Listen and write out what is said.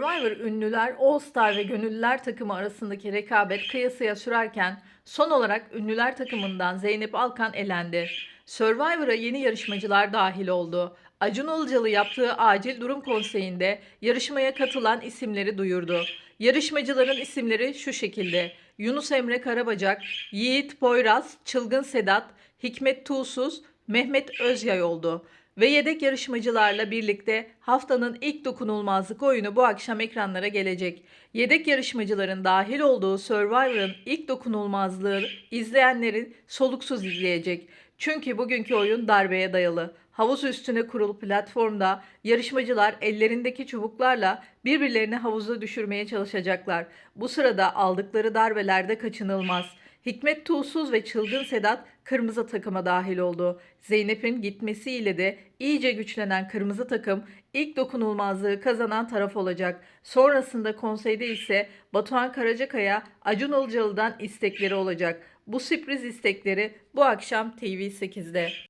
Survivor ünlüler All Star ve gönüllüler takımı arasındaki rekabet kıyasıya sürerken son olarak ünlüler takımından Zeynep Alkan elendi. Survivor'a yeni yarışmacılar dahil oldu. Acun Ilıcalı yaptığı acil durum konseyinde yarışmaya katılan isimleri duyurdu. Yarışmacıların isimleri şu şekilde. Yunus Emre Karabacak, Yiğit Poyraz, Çılgın Sedat, Hikmet Tuğsuz, Mehmet Özyay oldu. Ve yedek yarışmacılarla birlikte haftanın ilk dokunulmazlık oyunu bu akşam ekranlara gelecek. Yedek yarışmacıların dahil olduğu Survivor'ın ilk dokunulmazlığı izleyenlerin soluksuz izleyecek. Çünkü bugünkü oyun darbeye dayalı. Havuz üstüne kurulu platformda yarışmacılar ellerindeki çubuklarla birbirlerini havuza düşürmeye çalışacaklar. Bu sırada aldıkları darbelerde kaçınılmaz. Hikmet Tuğsuz ve Çılgın Sedat kırmızı takıma dahil oldu. Zeynep'in gitmesiyle de iyice güçlenen kırmızı takım ilk dokunulmazlığı kazanan taraf olacak. Sonrasında konseyde ise Batuhan Karacakaya Acun Ilıcalı'dan istekleri olacak. Bu sürpriz istekleri bu akşam TV8'de.